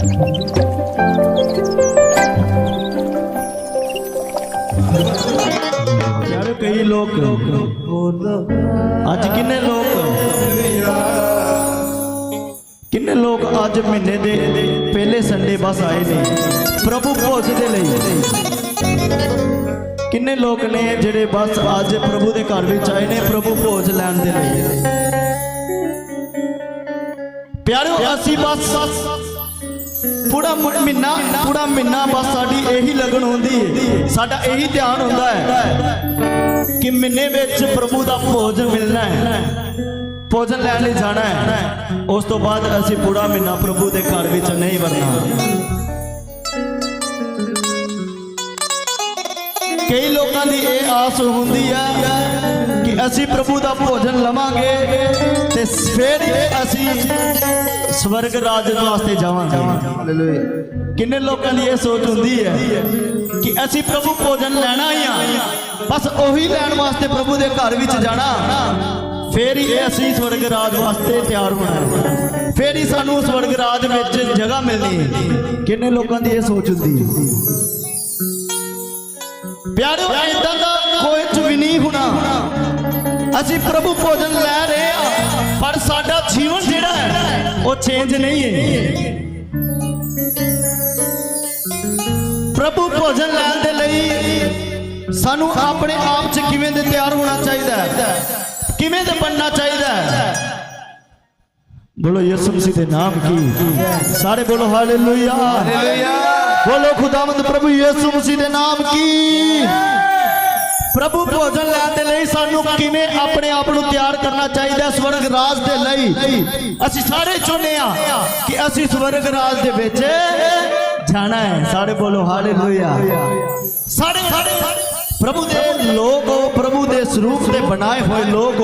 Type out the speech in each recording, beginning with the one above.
ਯਾਰ ਕਈ ਲੋਕ ਅੱਜ ਕਿੰਨੇ ਲੋਕ? ਕਿੰਨੇ ਲੋਕ ਅੱਜ ਮਹੀਨੇ ਦੇ ਪਹਿਲੇ ਸੰਡੇ ਬਸ ਆਏ ਨੇ? ਪ੍ਰਭੂ ਭੋਜ ਦੇ ਲਈ। ਕਿੰਨੇ ਲੋਕ ਨੇ ਜਿਹੜੇ ਬਸ ਅੱਜ ਪ੍ਰਭੂ ਦੇ ਘਰ ਵਿੱਚ ਆਏ ਨੇ ਪ੍ਰਭੂ ਭੋਜ ਲੈਣ ਦੇ ਲਈ? ਪਿਆਰਿਓ, ਅਸੀਂ ਬਸ ਪੂਰਾ ਮਹੀਨਾ ਪੂਰਾ ਮਹੀਨਾ ਬਸ ਸਾਡੀ ਇਹੀ ਲਗਨ ਹੁੰਦੀ ਹੈ। ਸਾਡਾ ਇਹੀ ਧਿਆਨ ਹੁੰਦਾ ਹੈ ਕਿ ਮਹੀਨੇ ਵਿੱਚ ਪ੍ਰਭੂ ਦਾ ਭੋਜਨ ਮਿਲਣਾ ਹੈ। ਭੋਜਨ ਲੈਣ ਲਈ ਜਾਣਾ ਹੈ। ਉਸ ਤੋਂ ਬਾਅਦ ਅਸੀਂ ਪੂਰਾ ਮਹੀਨਾ ਪ੍ਰਭੂ ਦੇ ਘਰ ਵਿੱਚ ਨਹੀਂ ਵੜਨਾ ਕਈ ਲੋਕਾਂ ਦੀ ਇਹ ਆਸ ਹੁੰਦੀ ਹੈ ਅਸੀਂ ਪ੍ਰਭੂ ਦਾ ਭੋਜਨ ਲਵਾਂਗੇ ਤੇ ਫਿਰ ਅਸੀਂ ਸਵਰਗ ਰਾਜ ਵਾਸਤੇ ਜਾਵਾਂਗੇ। ਕਿੰਨੇ ਲੋਕਾਂ ਦੀ ਇਹ ਸੋਚ ਹੁੰਦੀ ਹੈ ਕਿ ਅਸੀਂ ਪ੍ਰਭੂ ਭੋਜਨ ਲੈਣਾ ਹੀ ਆ ਬਸ ਉਹੀ ਲੈਣ ਵਾਸਤੇ ਪ੍ਰਭੂ ਦੇ ਘਰ ਵਿੱਚ ਜਾਣਾ ਫਿਰ ਹੀ ਅਸੀਂ ਸਵਰਗ ਰਾਜ ਵਾਸਤੇ ਤਿਆਰ ਹੋਣਾ ਫਿਰ ਹੀ ਸਾਨੂੰ ਸਵਰਗ ਰਾਜ ਵਿੱਚ ਜਗ੍ਹਾ ਮਿਲਣੀ ਹੈ। ਕਿੰਨੇ ਲੋਕਾਂ ਦੀ ਇਹ ਸੋਚ ਹੁੰਦੀ ਹੈ। ਪਿਆਰਿਓ ਅਸੀਂ ਪ੍ਰਭੂ ਭੋਜਨ ਲੈ ਰਹੇ ਆ ਪਰ ਸਾਡਾ ਜੀਵਨ ਜਿਹੜਾ ਹੈ ਉਹ ਚੇਂਜ ਨਹੀਂ ਹੈ। ਪ੍ਰਭੂ ਭੋਜਨ ਲੈਣ ਦੇ ਲਈ ਸਾਨੂੰ ਆਪਣੇ ਆਪ 'ਚ ਕਿਵੇਂ ਦੇ ਤਿਆਰ ਹੋਣਾ ਚਾਹੀਦਾ ਹੈ? ਕਿਵੇਂ ਦੇ ਬਣਨਾ ਚਾਹੀਦਾ ਹੈ? ਬੋਲੋ ਯਿਸੂ ਮਸੀਹ ਦੇ ਨਾਮ ਕੀ? ਸਾਰੇ ਬੋਲੋ ਹਾਲੇਲੂਇਆ। ਬੋਲੋ ਖੁਦਾਵੰਦ ਪ੍ਰਭੂ ਯਿਸੂ ਮਸੀਹ ਦੇ ਨਾਮ ਕੀ? ਪ੍ਰਭੂ ਭੋਜਨ ਲੈਣ ਦੇ ਲਈ ਸਾਨੂੰ ਕਿਵੇਂ ਆਪਣੇ ਆਪ ਨੂੰ ਤਿਆਰ ਕਰਨਾ ਚਾਹੀਦਾ ਹੈ ਸਵਰਗ ਰਾਜ ਦੇ ਲਈ? ਅਸੀਂ ਸਾਰੇ ਚਾਹੁੰਦੇ ਆ ਕਿ ਅਸੀਂ ਸਵਰਗ ਰਾਜ ਦੇ ਵਿੱਚ ਜਾਣਾ ਹੈ। ਸਾਰੇ ਬੋਲੋ, ਹਾਲੇਲੂਇਆ। ਸਾਡੇ ਸਾਡੇ ਪ੍ਰਭੂ ਦੇ ਲੋਕ ਹੋ, ਪ੍ਰਭੂ ਦੇ ਸਰੂਪ ਦੇ ਬਣਾਏ ਹੋਏ ਲੋਕ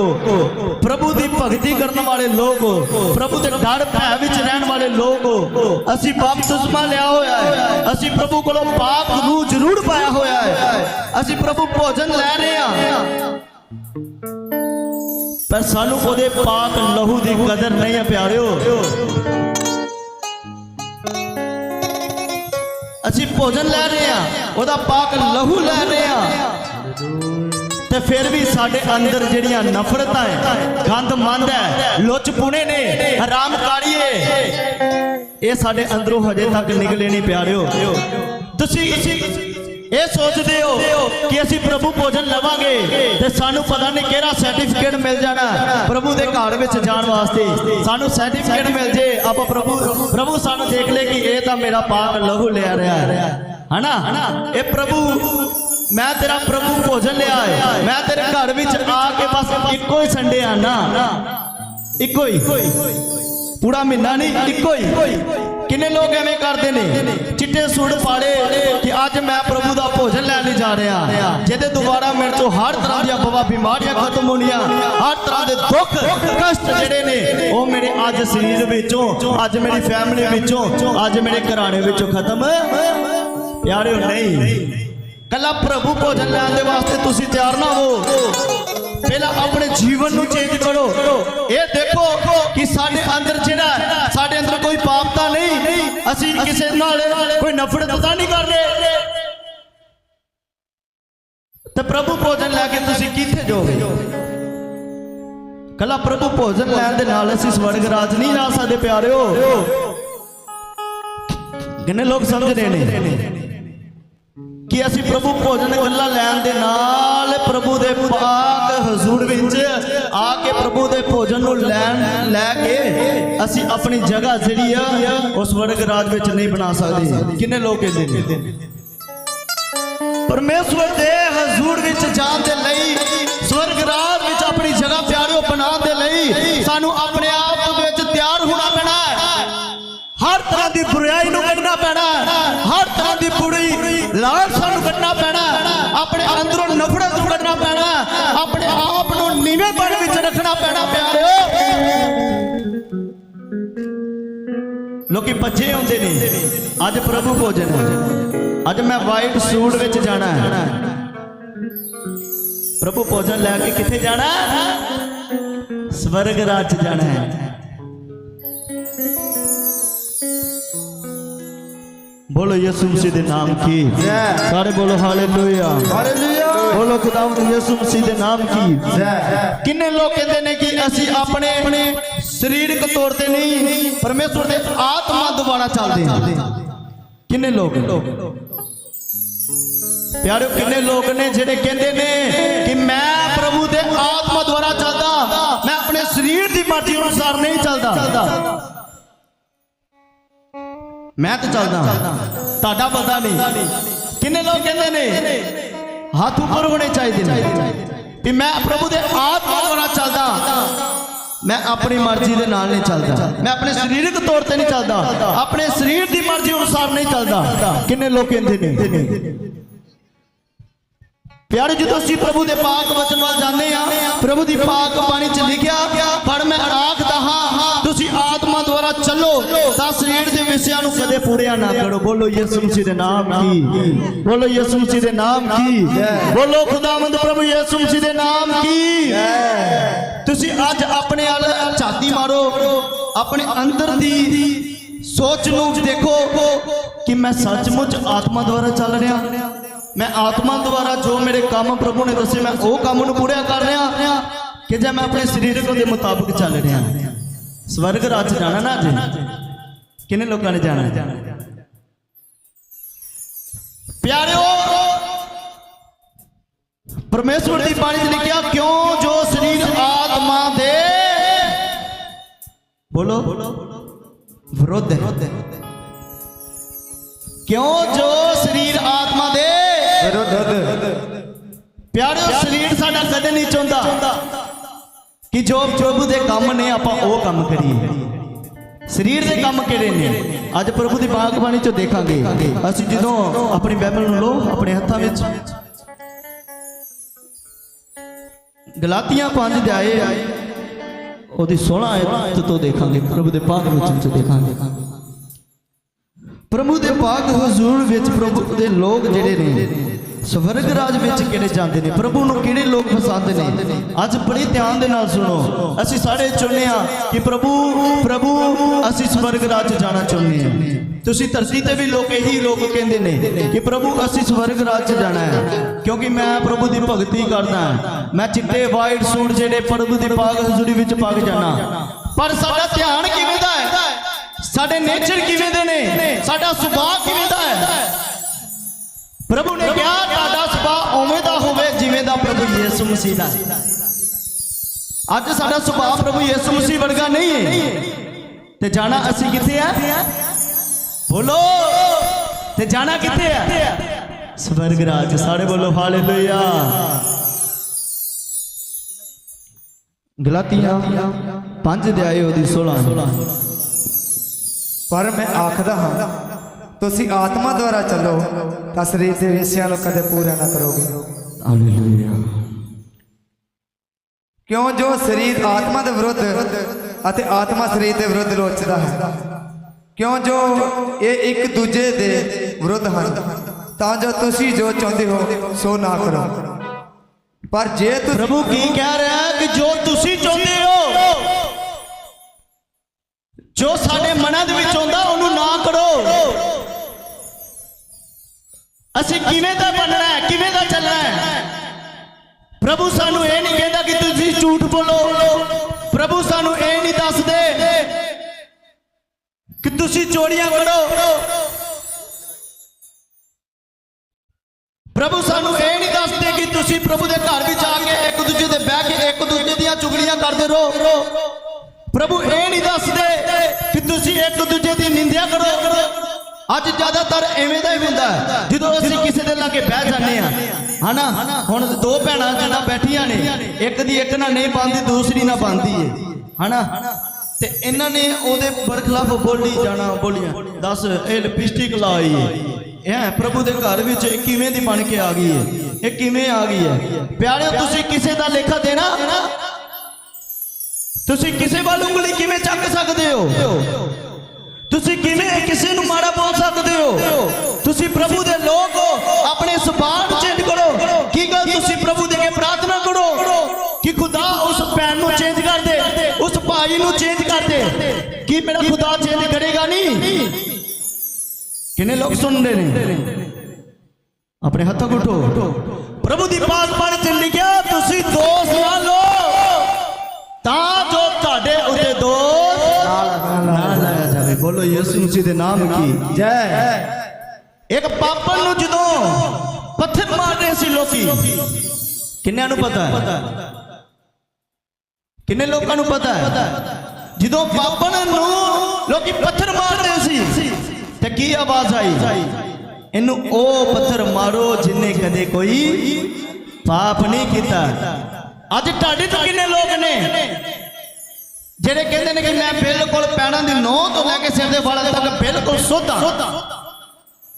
ਪ੍ਰਭੂ ਦੀ ਭਗਤੀ ਕਰਨ ਵਾਲੇ ਲੋਕ ਹੋ, ਪ੍ਰਭੂ ਦੇ ਡਰ ਭੈ ਵਿੱਚ ਰਹਿਣ ਵਾਲੇ ਲੋਕ ਹੋ, ਅਸੀਂ ਬਪਤਿਸਮਾ ਲਿਆ ਹੋਇਆ ਹੈ, ਅਸੀਂ ਪ੍ਰਭੂ ਕੋਲੋਂ ਪਾਪ ਨੂੰ ਜ਼ਰੂਰ ਪਾਇਆ ਹੋਇਆ ਹੈ, ਅਸੀਂ ਪ੍ਰਭੂ ਭੋਜਨ ਲੈ ਰਹੇ ਹਾਂ। ਪਰ ਸਾਨੂੰ ਉਹਦੇ ਪਾਕ ਲਹੂ ਦੀ ਕਦਰ ਨਹੀਂ ਹੈ ਪਿਆਰਿਓ। ਅਸੀਂ ਭੋਜਨ ਲੈ ਰਹੇ ਆ ਉਹਦਾ ਪਾਕ ਲਹੂ ਲੈ ਰਹੇ ਆ ਤੇ ਫਿਰ ਵੀ ਸਾਡੇ ਅੰਦਰ ਜਿਹੜੀਆਂ ਨਫ਼ਰਤਾਂ ਹੈ ਗੰਦ ਮੰਦ ਹੈ ਲੁੱਚ ਪੁਣੇ ਨੇ, ਹਰਾਮ ਕਾੜੀਏ। ਇਹ ਸਾਡੇ ਅੰਦਰੋਂ ਹਜੇ ਤੱਕ ਨਿਕਲੇ ਨਹੀਂ ਪਿਆਰਿਓ। ਤੁਸੀਂ ਇਹ ਸੋਚਦੇ ਹੋ ਕਿ ਅਸੀਂ ਪ੍ਰਭੂ ਭੋਜਨ ਲਵਾਂਗੇ ਤੇ ਸਾਨੂੰ ਪਤਾ ਨਹੀਂ ਕਿਹੜਾ ਸਰਟੀਫਿਕੇਟ ਮਿਲ ਜਾਣਾ ਪ੍ਰਭੂ ਦੇ ਘਰ ਵਿੱਚ ਜਾਣ ਵਾਸਤੇ। ਸਾਨੂੰ ਸਰਟੀਫਿਕੇਟ ਮਿਲ ਜੇ, ਆਪਾਂ ਪ੍ਰਭੂ ਪ੍ਰਭੂ ਸਾਨੂੰ ਦੇਖ ਲੈ ਕਿ ਇਹ ਤਾਂ ਮੇਰਾ ਪਾਕ ਲਹੂ ਲਿਆ ਰਿਹਾ ਹੈ। ਹਨਾ? ਇਹ ਪ੍ਰਭੂ ਮੈਂ ਤੇਰਾ ਪ੍ਰਭੂ ਭੋਜਨ ਲਿਆ ਹੈ ਮੈਂ ਤੇਰੇ ਘਰ ਵਿੱਚ ਆ ਕੇ ਬਸ ਇੱਕੋ ਹੀ ਸੰਡੇ ਆਣਾ ਇੱਕੋ ਹੀ। ਪੂਰਾ ਮਹੀਨਾ ਨਹੀਂ, ਇੱਕੋ ਹੀ। ਕਿੰਨੇ ਲੋਕ ਐਵੇਂ ਕਰਦੇ ਨੇ? ਚਿੱਟੇ ਸੂਟ ਪਾੜੇ ਕਿ ਅੱਜ ਮੈਂ ਪ੍ਰਭੂ ਦਾ ਭੋਜਨ ਲੈਣ ਲਈ ਜਾ ਰਿਹਾ। ਜਿਹਦੇ ਦੁਬਾਰਾ ਮੇਰੇ ਤੋਂ ਹਰ ਤਰ੍ਹਾਂ ਦੀਆਂ ਬਵਾ ਬਿਮਾਰੀਆਂ ਖਤਮ ਹੋਣੀਆਂ। ਹਰ ਤਰ੍ਹਾਂ ਦੇ ਦੁੱਖ, ਕਸ਼ਟ ਜਿਹੜੇ ਨੇ, ਉਹ ਮੇਰੇ ਅੱਜ ਸਰੀਰ ਵਿੱਚੋਂ, ਅੱਜ ਮੇਰੀ ਫੈਮਿਲੀ ਵਿੱਚੋਂ, ਅੱਜ ਮੇਰੇ ਘਰਾਣੇ ਵਿੱਚੋਂ ਖਤਮ। ਪਿਆਰਿਓ, ਨਹੀਂ। ਕੱਲਾ ਪ੍ਰਭੂ ਭੋਜਨ ਲੈਣ ਦੇ ਵਾਸਤੇ ਤੁਸੀਂ ਤਿਆਰ ਨਾ ਹੋ। ਪਹਿਲਾਂ ਆਪਣੇ ਜੀਵਨ ਨੂੰ ਚੇਂਜ ਕਰੋ। ਇਹ ਦੇਖੋ ਕਿ ਸਾਡੇ ਅੰਦਰ ਜਿਹੜਾ ਸਾਡੇ ਅੰਦਰ ਕੋਈ ਪਾਪ ਤਾਂ ਨਹੀਂ। ਅਸੀਂ ਕਿਸੇ ਨਾਲ ਕੋਈ ਨਫ਼ਰਤ ਤਾਂ ਨਹੀਂ ਕਰਦੇ। ਤੇ ਪ੍ਰਭੂ ਭੋਜਨ ਲੈ ਕੇ ਤੁਸੀਂ ਕਿੱਥੇ ਜਾਓਗੇ? ਕੱਲਾ ਪ੍ਰਭੂ ਭੋਜਨ ਲੈਣ ਦੇ ਨਾਲ ਅਸੀਂ ਸਵਰਗ ਰਾਜ ਨਹੀਂ ਜਾ ਸਕਦੇ, ਪਿਆਰਿਓ। ਕਿੰਨੇ ਲੋਕ ਸਮਝਦੇ ਨੇ? ਕਿ ਅਸੀਂ ਪ੍ਰਭੂ ਭੋਜਨ ਗੱਲਾਂ ਲੈਣ ਦੇ ਨਾਲ ਪ੍ਰਭੂ ਦੇ ਪਾਕ ਹਜ਼ੂਰ ਵਿੱਚ ਆ ਕੇ ਪ੍ਰਭੂ ਦੇ ਭੋਜਨ ਨੂੰ ਲੈਣ ਲੈ ਕੇ ਅਸੀਂ ਆਪਣੀ ਜਗ੍ਹਾ ਜਿਹੜੀ ਆ ਉਸ ਵਰਗ ਰਾਜ ਵਿੱਚ ਨਹੀਂ ਬਣਾ ਸਕਦੇ। ਕਿੰਨੇ ਲੋਕ ਕਹਿੰਦੇ ਨੇ? ਪਰਮੇਸ਼ਵਰ ਦੇ ਹਜ਼ੂਰ ਵਿੱਚ ਜਾਣ ਦੇ ਲਈ ਸਵਰਗ ਰਾਜ ਵਿੱਚ ਆਪਣੀ ਜਗ੍ਹਾ ਪਿਆਰਿਓ ਬਣਾਉਣ ਦੇ ਲਈ ਸਾਨੂੰ ਆਪਣੇ ਆਪ ਵਿੱਚ ਤਿਆਰ ਹੋਣਾ ਪੈਣਾ ਹੈ। ਹਰ ਤਰ੍ਹਾਂ ਦੀ ਬੁਰਾਈ ਨੂੰ ਕੱਢਣਾ ਪੈਣਾ ਹੈ। ਹਰ ਤਰ੍ਹਾਂ ਦੀ ਬੁਰੀ ਲਾਲਸਾ ਨੂੰ ਕੱਢਣਾ ਪੈਣਾ। ਆਪਣੇ ਅੰਦਰੋਂ ਨਫ਼ਰਤ ਨੂੰ ਕੱਢਣਾ ਪੈਣਾ। ਆਪਣੇ ਆਪ ਨੂੰ ਨੀਵੇਂ ਬਣ ਵਿੱਚ ਰੱਖਣਾ ਪੈਣਾ, ਪਿਆਰਿਓ। ਲੋਕੀ ਭੱਜੇ ਹੁੰਦੇ ਨੇ। ਅੱਜ ਪ੍ਰਭੂ ਭੋਜਨ ਅੱਜ ਮੈਂ ਵਾਈਟ ਸੂਟ ਵਿੱਚ ਜਾਣਾ ਹੈ। ਪ੍ਰਭੂ ਭੋਜਨ ਲੈ ਕੇ ਕਿੱਥੇ ਜਾਣਾ? ਸਵਰਗ ਰਾਜ ਜਾਣਾ ਹੈ। ਬੋਲੋ ਯਿਸੂ ਮਸੀਹ ਦੇ ਨਾਮ ਕੀ? ਜੈ। ਸਾਰੇ ਬੋਲੋ ਹਾਲੇਲੂਇਆ। ਹਾਲੇਲੂਇਆ। ਬੋਲੋ ਖੁਦਾਵੰਦ ਯਿਸੂ ਮਸੀਹ ਦੇ ਨਾਮ ਕੀ? ਜੈ ਕਿੰਨੇ ਲੋਕ ਕਹਿੰਦੇ ਨੇ ਕਿ ਅਸੀਂ ਆਪਣੇ ਸਰੀਰਕ ਤੌਰ ਤੇ ਨਹੀਂ ਪਰਮੇਸ਼ਵਰ ਦੇ ਆਤਮਾ ਦੁਆਰਾ ਚੱਲਦੇ ਹਾਂ। ਕਿੰਨੇ ਲੋਕ? ਪਿਆਰਿਓ ਕਿੰਨੇ ਲੋਕ ਨੇ ਜਿਹੜੇ ਕਹਿੰਦੇ ਨੇ ਕਿ ਮੈਂ ਪ੍ਰਭੂ ਦੇ ਆਤਮਾ ਦੁਆਰਾ ਚੱਲਦਾ ਮੈਂ ਆਪਣੇ ਸਰੀਰ ਦੀ ਮਰਜ਼ੀ ਅਨੁਸਾਰ ਨਹੀਂ ਚੱਲਦਾ। ਮੈਂ ਤੇ ਚੱਲਦਾ ਤੁਹਾਡਾ ਪਤਾ ਨਹੀਂ। ਕਿੰਨੇ ਲੋਕ ਕਹਿੰਦੇ ਨੇ, ਹੱਥ ਉੱਪਰ ਹੋਣੇ ਚਾਹੀਦੇ ਨੇ। ਵੀ ਮੈਂ ਪ੍ਰਭੂ ਦੇ ਆਤਮਾ ਦੁਆਰਾ ਚੱਲਦਾ ਮੈਂ ਆਪਣੀ ਮਰਜ਼ੀ ਦੇ ਨਾਲ ਨਹੀਂ ਚੱਲਦਾ। ਮੈਂ ਆਪਣੇ ਸਰੀਰਕ ਤੌਰ ਤੇ ਨਹੀਂ ਚੱਲਦਾ। ਆਪਣੇ ਸਰੀਰ ਦੀ ਮਰਜ਼ੀ ਅਨੁਸਾਰ ਨਹੀਂ ਚੱਲਦਾ। ਕਿੰਨੇ ਲੋਕ ਕਹਿੰਦੇ ਨੇ? ਪਿਆਰੇ ਜਦੋਂ ਅਸੀਂ ਪ੍ਰਭੂ ਦੇ ਪਾਕ ਵਚਨ ਵੱਲ ਜਾਂਦੇ ਆ ਪ੍ਰਭੂ ਦੀ ਪਾਕ ਬਾਣੀ ਚ ਲਿਖਿਆ ਪਰ ਮੈਂ ਆਖਦਾ ਹਾਂ ਤੁਸੀਂ ਆਤਮਾ ਦੁਆਰਾ ਚੱਲੋ ਤਾਂ ਸਰੀਰ ਦੇ ਵਿਸ਼ਿਆਂ ਨੂੰ ਕਦੇ ਪੂਰਿਆ ਨਾ ਕਰੋ। ਬੋਲੋ ਯਿਸੂ ਮਸੀਹ ਦੇ ਨਾਮ ਕੀ? ਬੋਲੋ ਯਿਸੂ ਮਸੀਹ ਦੇ ਨਾਮ ਕੀ? ਬੋਲੋ ਖੁਦਾਵੰਦ ਪ੍ਰਭੂ ਯਿਸੂ ਮਸੀਹ ਦੇ ਨਾਮ ਕੀ? ਤੁਸੀਂ ਅੱਜ ਆਪਣੇ ਵੱਲ ਝਾਤੀ ਮਾਰੋ, ਆਪਣੇ ਅੰਦਰ ਦੀ ਸੋਚ ਨੂੰ ਦੇਖੋ ਕਿ ਮੈਂ ਸੱਚਮੁੱਚ ਆਤਮਾ ਦੁਆਰਾ ਚੱਲ ਰਿਹਾ। ਮੈਂ ਆਤਮਾ ਦੁਆਰਾ ਜੋ ਮੇਰੇ ਕੰਮ ਪ੍ਰਭੂ ਨੇ ਦੱਸੇ, ਮੈਂ ਉਹ ਕੰਮ ਨੂੰ ਪੂਰਾ ਕਰ ਰਿਹਾ ਕਿ ਜੇ ਮੈਂ ਆਪਣੇ ਸਰੀਰਕ ਦੇ ਮੁਤਾਬਕ ਚੱਲ ਰਿਹਾ ਸਵਰਗ ਰਾਜ 'ਚ ਜਾਣਾ ਨਾ ਅੱਜ? ਕਿੰਨੇ ਲੋਕਾਂ ਨੇ ਜਾਣਾ? ਪਿਆਰਿਓ, ਪਰਮੇਸ਼ਵਰ ਦੀ ਬਾਣੀ 'ਚ ਲਿਖਿਆ, ਕਿਉਂ ਜੋ ਸਰੀਰ ਆਤਮਾ ਦੇ ਬੋਲੋ। ਵਿਰੋਧ ਹੈ। ਕਿਉਂ ਜੋ ਸਰੀਰ ਆਤਮਾ ਦੇ ਪਿਆਰਿਓ ਸਰੀਰ ਸਾਡਾ ਕਦੇ ਨਹੀਂ ਚਾਹੁੰਦਾ ਕਿ ਜੋ ਪ੍ਰਭੂ ਦੇ ਕੰਮ ਨੇ, ਆਪਾਂ ਉਹ ਕੰਮ ਕਰੀਏ। ਸਰੀਰ ਦੇ ਕੰਮ ਕਿਹੜੇ ਨੇ? ਅੱਜ ਪ੍ਰਭੂ ਦੀ ਬਾਗਬਾਣੀ ਚੋਂ ਦੇਖਾਂਗੇ। ਅਸੀਂ ਜਦੋਂ ਆਪਣੀ ਬਾਈਬਲ ਨੂੰ ਲੋ ਆਪਣੇ ਹੱਥਾਂ ਵਿੱਚ। ਗਲਾਤੀਆਂ 5 ਦੇ ਆਏ। ਉਹਦੀ 16 ਆਇਤ ਤੋਂ ਦੇਖਾਂਗੇ, ਪ੍ਰਭੂ ਦੇ ਪਾਕ ਵਚਨ ਚ ਦੇਖਾਂਗੇ। ਪ੍ਰਭੂ ਦੇ ਪਾਕ ਹਜ਼ੂਰ ਵਿੱਚ ਪ੍ਰਭੂ ਦੇ ਲੋਕ ਜਿਹੜੇ ਨੇ ਸਵਰਗ ਰਾਜ ਵਿੱਚ ਕਿਹੜੇ ਜਾਂਦੇ ਨੇ? ਪ੍ਰਭੂ ਨੂੰ ਕਿਹੜੇ ਲੋਕ ਪਸੰਦ ਨੇ? ਅੱਜ ਬੜੇ ਧਿਆਨ ਦੇ ਨਾਲ ਸੁਣੋ। ਅਸੀਂ ਸਾਰੇ ਚਾਹੁੰਦੇ ਆ ਕਿ ਪ੍ਰਭੂ ਪ੍ਰਭੂ, ਅਸੀਂ ਸਵਰਗ ਰਾਜ 'ਚ ਜਾਣਾ ਚਾਹੁੰਦੇ ਹਾਂ। ਤੁਸੀਂ ਧਰਤੀ ਤੇ ਵੀ ਲੋਕ ਇਹੀ ਲੋਕ ਕਹਿੰਦੇ ਨੇ ਕਿ ਪ੍ਰਭੂ, ਅਸੀਂ ਸਵਰਗ ਰਾਜ 'ਚ ਜਾਣਾ ਹੈ। ਕਿਉਂਕਿ ਮੈਂ ਪ੍ਰਭੂ ਦੀ ਭਗਤੀ ਕਰਦਾ ਮੈਂ ਚਿੱਟੇ ਵਾਈਟ ਸੂਟ ਜਿਹੜੇ ਪ੍ਰਭੂ ਦੀ ਪਾਕ ਹਜ਼ੂਰੀ ਵਿੱਚ ਪਾ ਕੇ ਜਾਣਾ। ਪਰ ਸਾਡਾ ਧਿਆਨ ਕਿਵੇਂ ਦਾ ਹੈ? ਸਾਡੇ ਨੇਚਰ ਕਿਵੇਂ ਦੇ ਨੇ? ਸਾਡਾ ਸੁਭਾਅ ਕਿਵੇਂ ਦਾ ਹੈ? ਪ੍ਰਭੂ ਨੇ ਕਿਹਾ, ਤੁਹਾਡਾ ਸੁਭਾਅ ਉਵੇਂ ਦਾ ਹੋਵੇ ਜਿਵੇਂ ਦਾ ਪ੍ਰਭੂ ਯਿਸੂ ਮਸੀਹ ਦਾ। ਅੱਜ ਸਾਡਾ ਸੁਭਾਅ ਪ੍ਰਭੂ ਯਿਸੂ ਮਸੀਹ ਵਰਗਾ ਨਹੀਂ ਹੈ। ਤੇ ਜਾਣਾ ਅਸੀਂ ਕਿੱਥੇ ਆ? ਬੋਲੋ। ਤੇ ਜਾਣਾ ਕਿੱਥੇ ਆ? ਸਵਰਗ ਰਾਜ। ਸਾਰੇ ਬੋਲੋ, ਹਾਲੇਲੂਇਆ। ਗਲਾਤੀਆਂ 5 ਦੇ ਆਏ ਉਹਦੀ 16 ਪਰ ਮੈਂ ਆਖਦਾ ਹਾਂ ਤੁਸੀਂ ਆਤਮਾ ਦੁਆਰਾ ਚੱਲੋ ਤਾਂ ਸਰੀਰ ਦੇ ਵਿਸ਼ਿਆਂ ਨੂੰ ਕਦੇ ਪੂਰਾ ਨਾ ਕਰੋਗੇ। ਹਾਲੇਲੂਇਆ ਕਿਉਂ? ਜੋ ਸਰੀਰ ਆਤਮਾ ਦੇ ਵਿਰੁੱਧ ਅਤੇ ਆਤਮਾ ਸਰੀਰ ਦੇ ਵਿਰੁੱਧ ਲੋਚਦਾ ਹੈ। ਕਿਉਂ? ਜੋ ਇਹ ਇੱਕ ਦੂਜੇ ਦੇ ਵਿਰੁੱਧ ਹਨ ਤਾਂ ਜੋ ਤੁਸੀਂ ਜੋ ਚਾਹੁੰਦੇ ਹੋ ਸੋ ਨਾ ਕਰੋ। ਪਰ ਜੇ ਤੁਸੀਂ ਪ੍ਰਭੂ ਕੀ ਕਹਿ ਰਿਹਾ ਹੈ ਕਿ ਜੋ ਤੁਸੀਂ ਚਾਹੁੰਦੇ ਹੋ ਜੋ ਸਾਡੇ ਮਨਾਂ ਦੇ ਵਿੱਚ ਆਉਂਦਾ ਉਹਨੂੰ ਨਾ ਕਰੋ। ਅਸੀਂ ਕਿਵੇਂ ਦਾ ਬਣਨਾ ਹੈ? ਕਿਵੇਂ ਦਾ ਚੱਲਣਾ ਹੈ? ਪ੍ਰਭੂ ਸਾਨੂੰ ਇਹ ਨਹੀਂ ਕਹਿੰਦਾ ਕਿ ਤੁਸੀਂ ਝੂਠ ਬੋਲੋ। ਪ੍ਰਭੂ ਸਾਨੂੰ ਇਹ ਨਹੀਂ ਦੱਸਦੇ ਕਿ ਤੁਸੀਂ ਚੋਰੀਆਂ ਕਰੋ। ਪ੍ਰਭੂ ਸਾਨੂੰ ਇਹ ਨਹੀਂ ਦੱਸਦੇ ਕਿ ਤੁਸੀਂ ਪ੍ਰਭੂ ਦੇ ਘਰ ਵਿੱਚ ਆ ਕੇ ਇੱਕ ਦੂਜੇ ਦੇ ਬਹਿ ਕੇ ਇੱਕ ਦੂਜੇ ਦੀਆਂ ਚੁਗਲੀਆਂ ਕਰਦੇ ਰਹੋ। ਪ੍ਰਭੂ ਇਹ ਨਹੀਂ ਦੱਸਦੇ ਕਿ ਤੁਸੀਂ ਇੱਕ ਦੂਜੇ ਦੀ ਨਿੰਦਿਆ ਕਰੋ। ਅੱਜ ਜ਼ਿਆਦਾਤਰ ਐਵੇਂ ਦਾ ਹੀ ਹੁੰਦਾ ਜਦੋਂ ਅਸੀਂ ਕਿਸੇ ਦੇ ਲਾਗੇ ਬਹਿ ਜਾਂਦੇ ਆ ਹਨਾ? ਹੁਣ ਦੋ ਭੈਣਾਂ ਜਿੱਦਾਂ ਬੈਠੀਆਂ ਨੇ ਇੱਕ ਦੀ ਇੱਕ ਨਾਲ ਨਹੀਂ ਬੰਦੀ ਦੂਸਰੀ ਨਾਲ ਬੰਦੀ ਏ। ਹਨਾ? ਤੇ ਇਹਨਾਂ ਨੇ ਉਹਦੇ ਬਰਖਲਾਫ ਬੋਲੀ ਜਾਣਾ ਬੋਲੀਆਂ ਦੱਸ ਇਹ ਲਿਪਸਟਿਕ ਲਾਈ ਏ। ਇਹ ਪ੍ਰਭੂ ਦੇ ਘਰ ਵਿੱਚ ਕਿਵੇਂ ਦੀ ਬਣ ਕੇ ਆ ਗਈ ਹੈ ਇਹ ਕਿਵੇਂ ਆ ਗਈ ਹੈ ਪਿਆਰਿਓ ਤੁਸੀਂ ਕਿਸੇ ਦਾ ਲੇਖਾ ਦੇਣਾ? ਤੁਸੀਂ ਕਿਸੇ ਵੱਲ ਉਂਗਲੀ ਕਿਵੇਂ ਚੱਕ ਸਕਦੇ ਹੋ? ਤੁਸੀਂ ਕਿਵੇਂ ਕਿਸੇ ਨੂੰ ਮਾੜਾ ਬੋਲ ਸਕਦੇ ਹੋ? ਤੁਸੀਂ ਪ੍ਰਭੂ ਦੇ ਲੋਕ ਹੋ। ਆਪਣੇ ਸੁਭਾਅ ਚੇਂਜ ਕਰੋ। ਕੀ ਗੱਲ ਤੁਸੀਂ ਪ੍ਰਭੂ ਦੇ ਕੇ ਪ੍ਰਾਰਥਨਾ ਕਰੋ? ਕਿ ਖੁਦਾ ਉਸ ਭੈਣ ਨੂੰ ਚੇਂਜ ਕਰ ਦੇ, ਉਸ ਭਾਈ ਨੂੰ ਚੇਂਜ ਕਰ ਦੇ। ਕੀ ਮੇਰਾ ਖੁਦਾ ਚੇਂਜ ਕਰੇਗਾ ਨਹੀਂ? ਕਿੰਨੇ ਲੋਕ ਸੁਣਦੇ ਨੇ? ਆਪਣੇ ਹੱਥਾਂ ਨੂੰ ਪ੍ਰਭੂ ਦੀ ਬਾਤ ਬਾਣੀ ਚ ਲਿਖਿਆ, ਤੁਸੀਂ ਦੋਸਤ ਨਾ ਲਓ। ਤਾਂ ਜੋ ਤੁਹਾਡੇ ਉੱਤੇ ਦੋ ਬੋਲੋ ਯਿਸੂ ਮਸੀਹ ਦੇ ਨਾਮ ਕੀ? ਜੈ। ਇੱਕ ਪਾਪਣ ਨੂੰ ਜਦੋਂ ਪੱਥਰ ਮਾਰਦੇ ਸੀ ਲੋਕੀ, ਕਿੰਨਿਆਂ ਨੂੰ ਪਤਾ? ਹੈ ਕਿੰਨੇ ਲੋਕਾਂ ਨੂੰ ਪਤਾ? ਹੈ ਜਦੋਂ ਪਾਪਣ ਨੂੰ ਲੋਕੀ ਪੱਥਰ ਮਾਰਦੇ ਸੀ, ਤੇ ਕੀ ਆਵਾਜ਼ ਆਈ? ਇਹਨੂੰ ਉਹ ਪੱਥਰ ਮਾਰੋ ਜਿਨੇ ਕਦੇ ਕੋਈ ਪਾਪ ਨਹੀਂ ਕੀਤਾ। ਅੱਜ ਤੁਹਾਡੇ ਤੋਂ ਕਿੰਨੇ ਲੋਕ ਨੇ? ਜਿਹੜੇ ਕਹਿੰਦੇ ਨੇ ਕਿ ਮੈਂ ਬਿਲਕੁਲ ਪੈਣਾ ਦੀ ਨੋਹ ਤੋਂ ਲੈ ਕੇ ਸਿਰ ਦੇ ਵਾਲਾਂ ਤੱਕ ਬਿਲਕੁਲ ਸੁੱਧ। ਹਾਂ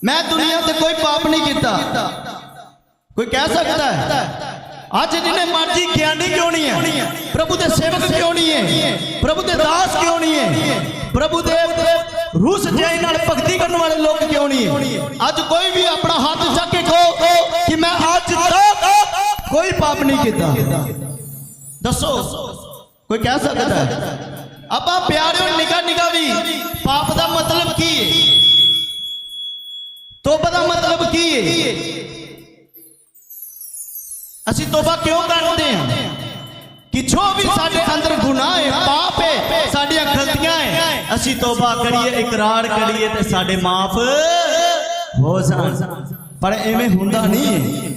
ਮੈਂ ਦੁਨੀਆ ਤੇ ਕੋਈ ਪਾਪ ਨਹੀਂ ਕੀਤਾ। ਕੋਈ ਕਹਿ ਸਕਦਾ ਹੈ? ਅੱਜ ਜਿਹਨੇ ਮਰਜ਼ੀ ਗਿਆਨੀ ਕਿਉਂ ਨਹੀਂ ਹੈ? ਪ੍ਰਭੂ ਦੇ ਸੇਵਕ ਕਿਉਂ ਨਹੀਂ ਹੈ? ਪ੍ਰਭੂ ਦੇ ਦਾਸ ਕਿਉਂ ਨਹੀਂ ਹੈ? ਪ੍ਰਭੂ ਦੇ ਰੂਹ ਸਜਾਈ ਨਾਲ ਭਗਤੀ ਕਰਨ ਵਾਲੇ ਲੋਕ ਕਿਉਂ ਨਹੀਂ ਹੈ? ਅੱਜ ਕੋਈ ਵੀ ਆਪਣਾ ਹੱਥ ਚੱਕ ਕੇ ਕਹੋ ਕਿ ਮੈਂ ਅੱਜ ਤੱਕ ਕੋਈ ਪਾਪ ਨਹੀਂ ਕੀਤਾ। ਦੱਸੋ। ਕੋਈ ਕਹਿ ਸਕਦਾ ਹੈ ਆਪਾਂ ਪਿਆਰਿਓ ਨਿਕਾ ਨਿਕਾ ਵੀ ਪਾਪ ਦਾ ਮਤਲਬ ਕੀ ਹੈ ਤੋਬਾ ਦਾ ਮਤਲਬ ਕੀ ਹੈ ਅਸੀਂ ਤੋਬਾ ਕਿਉਂ ਕਰਦੇ ਹਾਂ ਕਿ ਜੋ ਵੀ ਸਾਡੇ ਅੰਦਰ ਗੁਨਾਹ ਹੈ ਪਾਪ ਹੈ ਸਾਡੀਆਂ ਗਲਤੀਆਂ ਹੈ ਅਸੀਂ ਤੋਬਾ ਕਰੀਏ ਇਕਰਾਰ ਕਰੀਏ ਤੇ ਸਾਡੇ ਮਾਫ ਹੋ ਜਾਣ ਪਰ ਐਵੇਂ ਹੁੰਦਾ ਨਹੀਂ ਹੈ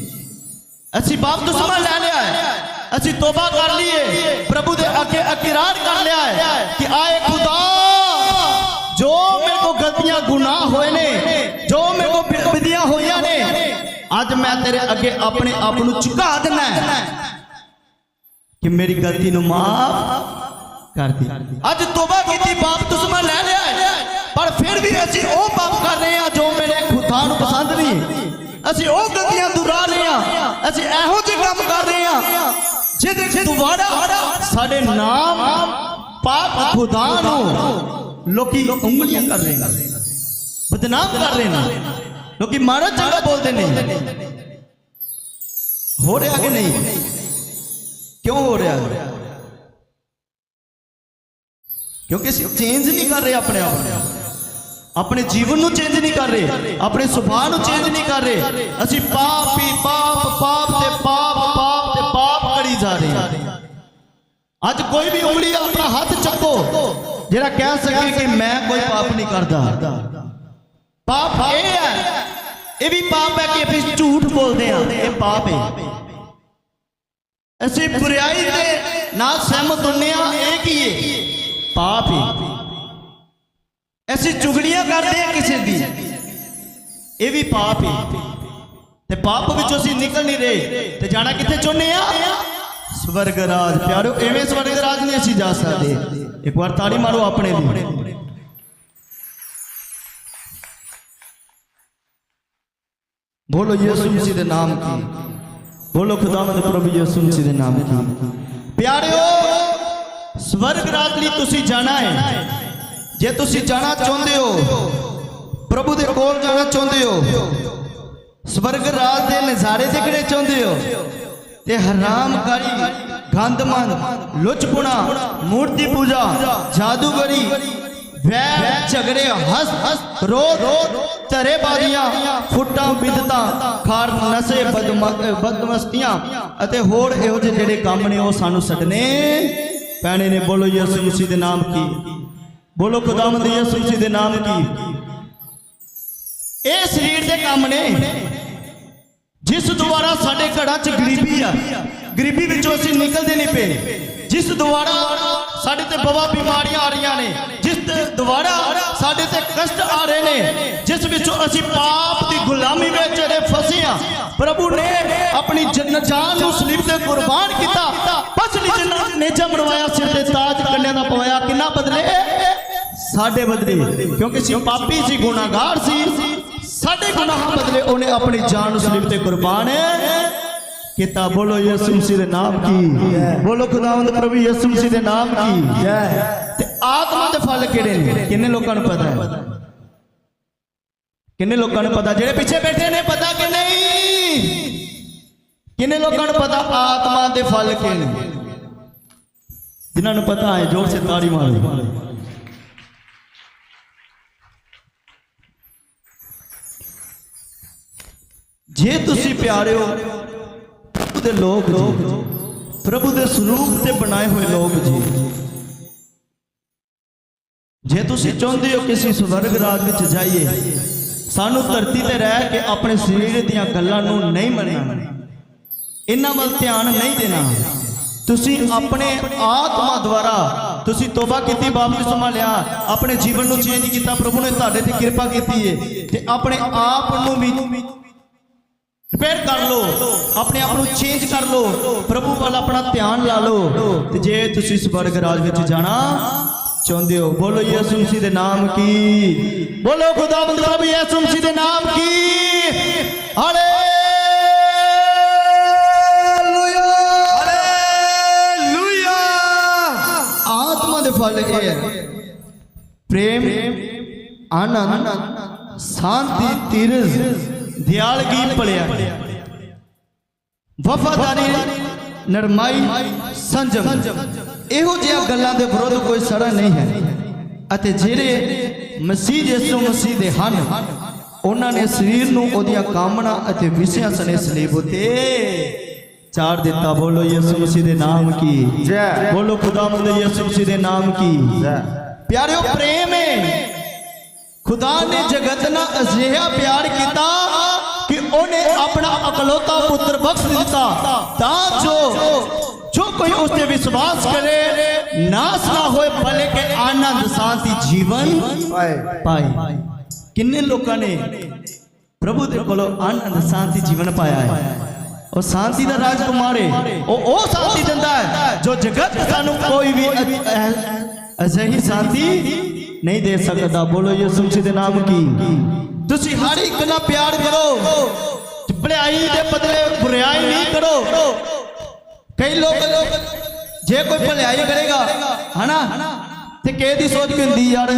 ਅਸੀਂ ਬਾਪ ਦੁਸ਼ਮਣ ਲੈ ਲਿਆ ਹੈ ਅਸੀਂ ਤੋਬਾ ਕਰ ਲਈਏ। ਪ੍ਰਭੂ ਦੇ ਅੱਗੇ ਇਕਰਾਰ ਕਰ ਲਿਆ ਹੈ ਕਿ ਆਏ ਖੁਦਾ, ਜੋ ਮੇਰੇ ਕੋ ਗਲਤੀਆਂ, ਗੁਨਾਹ ਹੋਏ ਨੇ, ਜੋ ਮੇਰੇ ਕੋ ਬਿਦਬਦੀਆਂ ਹੋਈਆਂ ਨੇ, ਅੱਜ ਮੈਂ ਤੇਰੇ ਅੱਗੇ ਆਪਣੇ ਆਪ ਨੂੰ ਝੁਕਾ ਦਿੰਦਾ ਕਿ ਮੇਰੀ ਗਲਤੀ ਨੂੰ ਮਾਫ ਕਰ ਦੀ। ਅੱਜ ਤੋਬਾ ਕੀਤੀ, ਬਾਪ ਦੁਸ਼ਮਣ ਲੈ ਲਿਆ ਪਰ ਫਿਰ ਵੀ ਅਸੀਂ ਉਹ ਪਾਪ ਕਰ ਰਹੇ ਹਾਂ ਜੋ ਮੇਰੇ ਖੁਦਾ ਨੂੰ ਪਸੰਦ ਨਹੀਂ ਅਸੀਂ ਉਹ ਗਲਤੀਆਂ ਦੁਹਰਾ ਰਹੇ ਹਾਂ, ਅਸੀਂ ਇਹੋ ਜਿਹੇ ਕੰਮ ਕਰ ਜਿਹਦੇ ਚ ਦੁਬਾਰਾ ਸਾਡੇ ਨਾਮ ਪਾਪ ਖੁਦਾ ਨੂੰ ਲੋਕੀ ਉਂਗਲੀਆਂ ਕਰ ਰਹੇ ਨੇ। ਬਦਨਾਮ ਕਰ ਰਹੇ ਨੇ। ਲੋਕੀ ਮਾੜਾ ਚੰਗਾ ਬੋਲਦੇ ਨੇ। ਹੋ ਰਿਹਾ ਕਿ ਨਹੀਂ? ਕਿਉਂ ਹੋ ਰਿਹਾ? ਕਿਉਂਕਿ ਅਸੀਂ ਚੇਂਜ ਨਹੀਂ ਕਰ ਰਹੇ ਆਪਣੇ ਆਪ ਨੂੰ। ਆਪਣੇ ਜੀਵਨ ਨੂੰ ਚੇਂਜ ਨਹੀਂ ਕਰ ਰਹੇ। ਆਪਣੇ ਸੁਭਾਅ ਨੂੰ ਚੇਂਜ ਨਹੀਂ ਕਰ ਰਹੇ। ਅਸੀਂ ਪਾਪ ਹੀ ਪਾਪ ਪਾਪ ਤੇ ਪਾਪ ਅੱਜ ਕੋਈ ਵੀ ਉਂਗਲੀ ਆਪਣਾ ਹੱਥ ਚੱਕੋ। ਜਿਹੜਾ ਕਹਿ ਸਕੇ ਕਿ ਮੈਂ ਕੋਈ ਪਾਪ ਨਹੀਂ ਕਰਦਾ। ਪਾਪ ਇਹ ਹੈ। ਇਹ ਵੀ ਪਾਪ ਹੈ ਕਿ ਅਸੀਂ ਝੂਠ ਬੋਲਦੇ ਹਾਂ। ਇਹ ਪਾਪ ਹੈ। ਅਸੀਂ ਬੁਰਾਈ ਦੇ ਨਾਲ ਸਹਿਮਤ ਹੁੰਨੇ ਆ ਇਹ ਕੀ ਹੈ? ਪਾਪ ਹੈ। ਅਸੀਂ ਚੁਗਲੀਆਂ ਕਰਦੇ ਹਾਂ ਕਿਸੇ ਦੀ। ਇਹ ਵੀ ਪਾਪ ਹੈ। ਤੇ ਪਾਪ ਵਿੱਚੋਂ ਅਸੀਂ ਨਿਕਲ ਨਹੀਂ ਰਹੇ। ਤੇ ਜਾਣਾ ਕਿੱਥੇ ਚਾਹੁੰਦੇ ਆ ਸਵਰਗ ਰਾਜ, ਪਿਆਰੋ, ਐਵੇਂ ਸਵਰਗ ਰਾਜ ਨਹੀਂ ਅਸੀਂ ਜਾ ਸਕਦੇ। ਇੱਕ ਵਾਰ ਤਾੜੀ ਮਾਰੋ ਆਪਣੇ ਲਈ। ਬੋਲੋ ਯਿਸੂ ਮਸੀਹ ਦੇ ਨਾਮ ਕੀ? ਬੋਲੋ ਖੁਦਾਵੰਦ ਪ੍ਰਭੂ ਯਿਸੂ ਮਸੀਹ ਦੇ ਨਾਮ ਕੀ? ਪਿਆਰਿਓ, ਸਵਰਗ ਰਾਜ ਲਈ ਤੁਸੀਂ ਜਾਣਾ ਹੈ। ਜੇ ਤੁਸੀਂ ਜਾਣਾ ਚਾਹੁੰਦੇ ਹੋ, ਪ੍ਰਭੂ ਦੇ ਕੋਲ ਜਾਣਾ ਚਾਹੁੰਦੇ ਹੋ, ਸਵਰਗ ਰਾਜ ਦੇ ਨਜ਼ਾਰੇ ਦੇਖਣੇ ਚਾਹੁੰਦੇ ਹੋ ਤੇ ਹਰਾਮਕਾਰੀ ਗੰਦਮੰਦ ਲੁੱਚਪੁਣਾ, ਮੂਰਤੀ ਪੂਜਾ, ਜਾਦੂਗਰੀ, ਵੈਰ, ਝਗੜੇ, ਹਸ ਹਸ ਰੋਦ ਧਰੇਬਾਜ਼ੀਆਂ ਫੁੱਟਾਂ ਬਿਦਤਾਂ ਖਾਰ, ਨਸ਼ੇ ਬਦਮਸਤੀਆਂ ਅਤੇ ਹੋਰ ਇਹੋ ਜਿਹੇ ਜਿਹੜੇ ਕੰਮ ਨੇ ਉਹ ਸਾਨੂੰ ਛੱਡਣੇ ਪੈਣੇ ਨੇ ਬੋਲੋ ਯਿਸੂ ਮਸੀਹ ਦੇ ਨਾਮ ਕੀ? ਬੋਲੋ ਖੁਦਾਵੰਦ ਯਿਸੂ ਮਸੀਹ ਦੇ ਨਾਮ ਕੀ? ਇਹ ਸਰੀਰ ਦੇ ਕੰਮ ਨੇ। ਜਿਸ ਦੁਆਰਾ ਸਾਡੇ ਘਰਾਂ 'ਚ ਗਰੀਬੀ ਆ, ਗਰੀਬੀ ਵਿੱਚੋਂ ਅਸੀਂ ਨਿਕਲਦੇ ਨਹੀਂ ਪਏ। ਜਿਸ ਦੁਆਰਾ ਸਾਡੇ ਤੇ ਬਵਾ ਬਿਮਾਰੀਆਂ ਆ ਰਹੀਆਂ ਨੇ, ਜਿਸ ਦੁਆਰਾ ਸਾਡੇ ਤੇ ਕਸ਼ਟ ਆ ਰਹੇ ਨੇ, ਜਿਸ ਵਿੱਚੋਂ ਅਸੀਂ ਪਾਪ ਦੀ ਗੁਲਾਮੀ ਵਿੱਚ ਜਿਹੜੇ ਫਸੇ ਆ, ਪ੍ਰਭੂ ਨੇ ਆਪਣੀ ਜਾਨ ਨੂੰ ਸਲੀਬ ਤੇ ਕੁਰਬਾਨ ਕੀਤਾ ਪਛਲੀ ਜਿੰਨਾ ਨੇਜਾ ਮਰਵਾਇਆ ਸਿਰ ਤੇ ਤਾਜ ਕੰਨਿਆਂ ਦਾ ਪਵਾਇਆ, ਕਿੰਨਾ ਬਦਲੇ? ਸਾਡੇ ਬਦਲੇ, ਕਿਉਂਕਿ ਅਸੀਂ ਪਾਪੀ ਸੀ, ਗੁਨਾਹਗਾਰ ਸੀ ਸਾਡੇ ਗੁਨਾਹਾਂ ਬਦਲੇ ਉਹਨੇ ਆਪਣੀ ਜਾਨ ਨੂੰ ਸਲੀਬ ਤੇ ਕੁਰਬਾਨ ਕੀਤਾ ਬੋਲੋ ਯਿਸੂ ਮਸੀਹ ਦੇ ਨਾਮ ਕੀ ਬੋਲੋ ਖੁਦਾਵੰਦ ਪ੍ਰਭੂ ਯਿਸੂ ਮਸੀਹ ਦੇ ਨਾਮ ਕੀ ਤੇ ਆਤਮਾ ਦੇ ਫਲ ਕਿਹੜੇ ਨੇ ਕਿੰਨੇ ਲੋਕਾਂ ਨੂੰ ਪਤਾ ਹੈ ਕਿੰਨੇ ਲੋਕਾਂ ਨੂੰ ਪਤਾ ਜਿਹੜੇ ਪਿੱਛੇ ਬੈਠੇ ਨੇ ਪਤਾ ਕਿ ਨਹੀਂ ਕਿੰਨੇ ਲੋਕਾਂ ਨੂੰ ਪਤਾ ਆਤਮਾ ਦੇ ਫਲ ਕਿਹੜੇ ਨੇ ਜਿਨ੍ਹਾਂ ਨੂੰ ਪਤਾ ਹੈ ਜ਼ੋਰ ਸੇ ਤਾੜੀ ਮਾਰੋ ਜੇ ਤੁਸੀਂ ਪਿਆਰਿਓ ਪ੍ਰਭੂ ਦੇ ਲੋਕ ਜੀ, ਪ੍ਰਭੂ ਦੇ ਸਰੂਪ ਤੇ ਬਣਾਏ ਹੋਏ ਲੋਕ ਜੀ। ਜੇ ਤੁਸੀਂ ਚਾਹੁੰਦੇ ਹੋ ਕਿ ਸਵਰਗ ਰਾਜ ਵਿੱਚ ਜਾਈਏ, ਸਾਨੂੰ ਧਰਤੀ ਤੇ ਰਹਿ ਕੇ ਆਪਣੇ ਸਰੀਰ ਦੀਆਂ ਗੱਲਾਂ ਨੂੰ ਨਹੀਂ ਮੰਨਣਾ, ਇਹਨਾਂ ਵੱਲ ਧਿਆਨ ਨਹੀਂ ਦੇਣਾ। ਤੁਸੀਂ ਆਪਣੇ ਆਤਮਾ ਦੁਆਰਾ ਤੁਸੀਂ ਤੋਬਾ ਕੀਤੀ ਬਪਤਿਸਮਾ ਲਿਆ, ਆਪਣੇ ਜੀਵਨ ਨੂੰ ਚੇਂਜ ਕੀਤਾ, ਪ੍ਰਭੂ ਨੇ ਤੁਹਾਡੇ ਤੇ ਕਿਰਪਾ ਕੀਤੀ ਹੈ ਤੇ ਆਪਣੇ ਆਪ ਨੂੰ ਵੀ ਰਿਪੇਅਰ ਕਰ ਲਓ। ਆਪਣੇ ਆਪ ਨੂੰ ਚੇਂਜ ਕਰ ਲਓ। ਪ੍ਰਭੂ ਵੱਲ ਆਪਣਾ ਧਿਆਨ ਲਾ ਲਓ। ਤੇ ਜੇ ਤੁਸੀਂ ਸਵਰਗ ਰਾਜ ਵਿੱਚ ਜਾਣਾ ਚਾਹੁੰਦੇ ਹੋ ਬੋਲੋ ਯਿਸੂ ਮਸੀਹ ਦੇ ਨਾਮ ਕੀ? ਬੋਲੋ ਖੁਦਾਵੰਦ ਰੱਬ ਯਿਸੂ ਮਸੀਹ ਦੇ ਨਾਮ ਕੀ? ਦੇ ਫਲ ਇਹ ਹੈ। ਪ੍ਰੇਮ ਆਨੰਦ ਸ਼ਾਂਤੀ ਧੀਰਜ। ਦਿਆਲਗੀ ਭਲਿਆ ਵਫਾਦਾਰੀ ਨਰਮਾਈ ਸੰਜਮ। ਇਹੋ ਜਿਹੀਆਂ ਗੱਲਾਂ ਦੇ ਵਿਰੁੱਧ ਕੋਈ ਸੜਾ ਨਹੀਂ ਹੈ। ਅਤੇ ਜਿਹੜੇ ਮਸੀਹ ਯਿਸੂ ਮਸੀਹ ਦੇ ਹਨ ਉਹਨਾਂ ਨੇ ਸਰੀਰ ਨੂੰ ਉਹਦੀਆਂ ਕਾਮਨਾ ਅਤੇ ਵਿਸ਼ਿਆਂ ਸਨੇ ਸਲੀਬ ਉਤੇ ਚਾੜ ਦਿੱਤਾ। ਬੋਲੋ ਯਿਸੂ ਮਸੀਹ ਦੇ ਨਾਮ ਕੀ? ਜੈ। ਬੋਲੋ ਖੁਦਾਵੰਦ ਯਿਸੂ ਮਸੀਹ ਦੇ ਨਾਮ ਕੀ? ਪਿਆਰਿਓ ਪ੍ਰੇਮ ਹੈ ਖੁਦਾ ਨੇ ਜਗਤ ਨਾਲ ਅਜਿਹਾ ਪਿਆਰ ਕੀਤਾ। ਉਹਨੇ ਆਪਣਾ ਇਕਲੌਤਾ ਪੁੱਤਰ ਬਖਸ਼ ਦਿੱਤਾ। ਤਾਂ ਜੋ ਜੋ ਕੋਈ ਉਸ ਤੇ ਵਿਸ਼ਵਾਸ ਕਰੇ ਨਾਸ ਨਾ ਹੋਏ ਬਲਕਿ ਆਨੰਦ ਸ਼ਾਂਤੀ ਜੀਵਨ ਪਾਏ। ਕਿੰਨੇ ਲੋਕਾਂ ਨੇ ਪ੍ਰਭੂ ਦੇ ਕੋਲੋਂ ਆਨੰਦ ਸ਼ਾਂਤੀ ਜੀਵਨ ਪਾਇਆ ਹੈ। ਉਹ ਸ਼ਾਂਤੀ ਦਾ ਰਾਜਕੁਮਾਰ ਹੈ। ਉਹ ਉਹ ਸ਼ਾਂਤੀ ਦਿੰਦਾ ਹੈ ਜੋ ਜਗਤ ਸਾਨੂੰ ਕੋਈ ਵੀ ਅਜਿਹੀ ਸ਼ਾਂਤੀ ਨਹੀਂ ਦੇ ਸਕਦਾ। ਬੋਲੋ ਯਿਸੂ ਮਸੀਹ ਦੇ ਨਾਮ ਕੀ? ਤੁਸੀਂ ਹਰ ਇੱਕ ਨਾਲ ਪਿਆਰ ਕਰੋ। ਭਲਾਈ ਦੇ ਬਦਲੇ ਬੁਰਾਈ ਨਹੀਂ ਕਰੋ। ਕਈ ਲੋਕ ਜੇ ਕੋਈ ਭਲਾਈ ਕਰੇਗਾ, ਹਨਾ? ਤੇ ਕਿਸੇ ਦੀ ਸੋਚ ਹੁੰਦੀ, ਯਾਰ,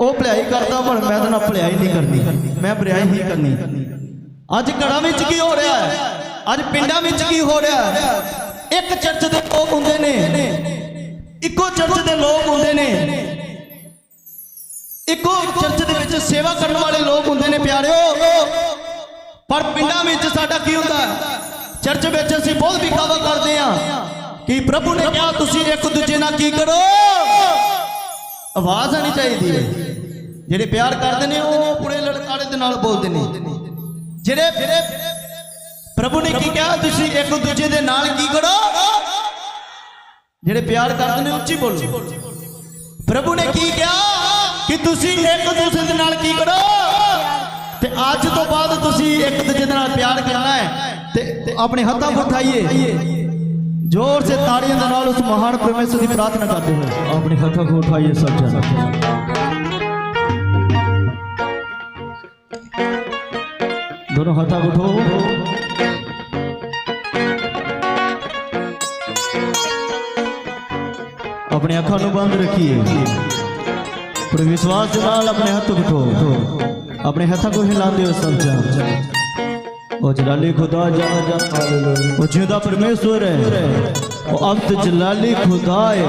ਉਹ ਭਲਾਈ ਕਰਦਾ, ਪਰ ਮੈਂ ਤਾਂ ਨਾ ਭਲਾਈ ਨਹੀਂ ਕਰਨੀ। ਮੈਂ ਬੁਰਾਈ ਹੀ ਕਰਨੀ। ਅੱਜ ਘਰਾਂ ਵਿੱਚ ਕੀ ਹੋ ਰਿਹਾ ਹੈ? ਅੱਜ ਪਿੰਡਾਂ ਵਿੱਚ ਕੀ ਹੋ ਰਿਹਾ ਹੈ? ਇੱਕ ਚਰਚ ਦੇ ਲੋਕ ਹੁੰਦੇ ਨੇ। ਇੱਕੋ ਚਰਚ ਦੇ ਲੋਕ ਹੁੰਦੇ ਨੇ। ਇੱਕੋ ਚਰਚ ਦੇ ਵਿੱਚ ਸੇਵਾ ਕਰਨ ਵਾਲੇ ਲੋਕ ਹੁੰਦੇ ਨੇ ਪਿਆਰਿਓ। ਪਰ ਪਿੰਡਾਂ ਵਿੱਚ ਸਾਡਾ ਕੀ ਹੁੰਦਾ? ਚਰਚ ਵਿੱਚ ਅਸੀਂ ਬਹੁਤ ਵਿਖਾਵਾ ਕਰਦੇ ਆ ਕਿ ਪ੍ਰਭੂ ਨੇ ਕਿਹਾ, ਤੁਸੀਂ ਇੱਕ ਦੂਜੇ ਨਾਲ ਕੀ ਕਰੋ? ਆਵਾਜ਼ ਆਣੀ ਚਾਹੀਦੀ ਹੈ। ਜਿਹੜੇ ਪਿਆਰ ਕਰਦੇ ਨੇ, ਉਹ ਪੂਰੇ ਲੜਕਾਰੇ ਦੇ ਨਾਲ ਬੋਲਦੇ ਨੇ। ਜਿਹੜੇ ਪ੍ਰਭੂ ਨੇ ਕੀ ਕਿਹਾ, ਤੁਸੀਂ ਇੱਕ ਦੂਜੇ ਦੇ ਨਾਲ ਕੀ ਕਰੋ? ਜਿਹੜੇ ਪਿਆਰ ਕਰਦੇ ਨੇ, ਉੱਚੀ ਬੋਲੋ। ਪ੍ਰਭੂ ਨੇ ਕੀ ਕਿਹਾ? ਕਿ ਤੁਸੀਂ ਇੱਕ ਦੂਸਰੇ ਦੇ ਨਾਲ ਕੀ ਕਰੋ? ਤੇ ਅੱਜ ਤੋਂ ਬਾਅਦ ਤੁਸੀਂ ਇੱਕ ਦੂਜੇ ਦੇ ਨਾਲ ਪਿਆਰ ਕਰਨਾ ਹੈ ਤੇ ਆਪਣੇ ਹੱਥਾਂ ਉਠਾਈਏ। ਜ਼ੋਰ ਸੇ ਤਾੜੀਆਂ ਦੇ ਨਾਲ ਉਸ ਮਹਾਨ ਪਰਮੇਸ਼ਰ ਦੀ ਪ੍ਰਾਰਥਨਾ ਕਰਦੇ ਹੋਏ। ਆਪਣੇ ਹੱਥਾਂ ਨੂੰ ਉਠਾਈਏ ਸਭ ਜਨ ਦੋਨੋਂ ਹੱਥਾਂ ਨੂੰ ਉਠਾਓ ਆਪਣੇ ਅੱਖਾਂ ਨੂੰ ਬੰਦ ਰੱਖੀਏ। ਪਰ ਵਿਸ਼ਵਾਸ ਦੇ ਨਾਲ ਆਪਣੇ ਹੱਥ ਉਠੋ ਆਪਣੇ ਹੱਥਾਂ ਕੋ ਹਿਲਾਉਂਦੇ ਹੋ ਸਮਝਾ ਉਹ ਜਲਾਲੀ ਖੁਦਾ ਜਾ ਜਾ। ਉਹ ਜਿਹਦਾ ਪਰਮੇਸ਼ਵਰ ਹੈ। ਉਹ ਅਬਦ ਜਲਾਲੀ ਖੁਦਾ ਹੈ।